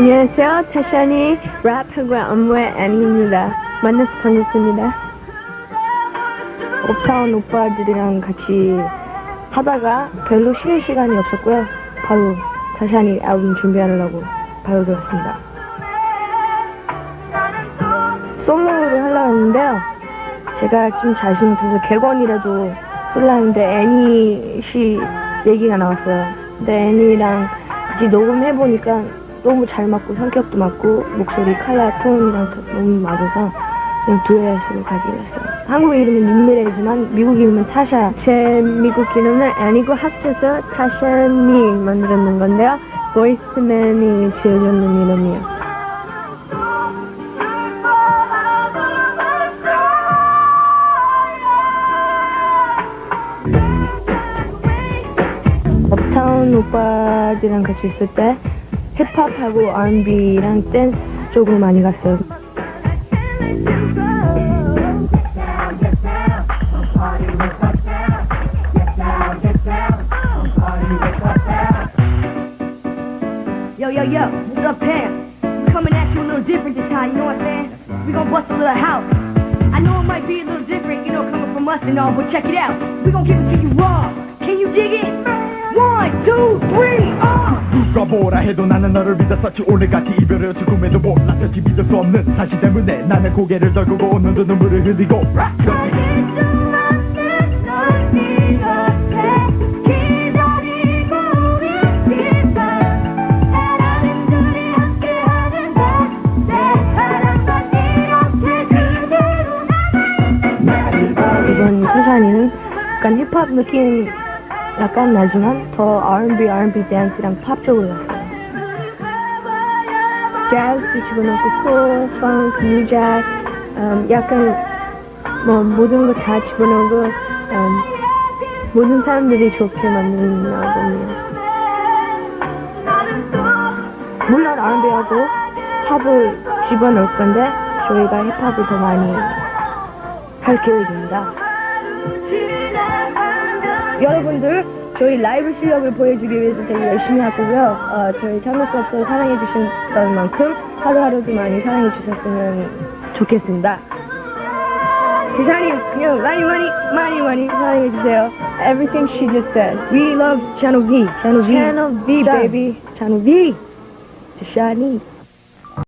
안녕하세요. 타샤니 랩하고 안무의 애니입니다. 만나서 반갑습니다. 옵타운 오빠들이랑 같이 하다가 별로 쉬는 시간이 없었고요. 바로 타샤니 앨범 준비하려고 바로 들었습니다. 솔로를 하려고 했는데요. 제가 좀 자신 있어서 객원이라도 쓰려 했는데 애니 씨 얘기가 나왔어요. 근데 애니랑 같이 녹음해보니까 너무 잘 맞고 성격도 맞고 목소리 컬러 톤이랑 너무 맞아서 그냥 듀엣으로 가기로 했어요. 한국 이름은 윤미래이지만 미국 이름은 타샤. 제 미국 이름은 애니고 합쳐서 타샤니 만들었는 건데요. 보이스맨이 지어줬는 이름이에요. 업타운 오빠들이랑 같이 있을 때 힙합하고 R&B랑 댄스 쪽으로 많이 갔어요. Yo, yo, yo, what's up, Pam? We coming at you a little different this time, you know what I'm saying? We gonna bust a little house. I know it might be a little different, you know, coming from us and all, but check it out. We gonna give it to you raw. Can you dig it? One, two, three, uh! 누가 뭐라 해도 나는 너를 믿었었지. 오늘같이 이별을 죽음에도 몰랐었지. 믿을 수 없는 사실 때문에 나는 고개를 떨구고 눈도 눈물을 흘리고. 락 이번 세산이는 약간 힙합 느낌 약간 나지만 더 R&B, R&B 댄스랑 팝 쪽으로 갔어요. 재즈도 집어넣고 소울, 펑크, 뉴잭, 음, 약간 뭐 모든 거 다 집어넣고 음, 모든 사람들이 좋게 만드는 앨범이에요. 물론 R&B하고 팝을 집어넣을 건데 저희가 힙합을 더 많이 할 계획입니다. 여러분들 저희 라이브 실력을 보여주기 위해서 되게 열심히 할 거고요. 어, 저희 참을 수 없어 사랑해 주셨던 만큼 하루하루도 많이 사랑해 주셨으면 좋겠습니다. 지사님 그냥 많이 많이 많이 많이 사랑해 주세요. Everything she just said. We love Channel V. Channel V. Channel V, baby. Channel V. 지샤니.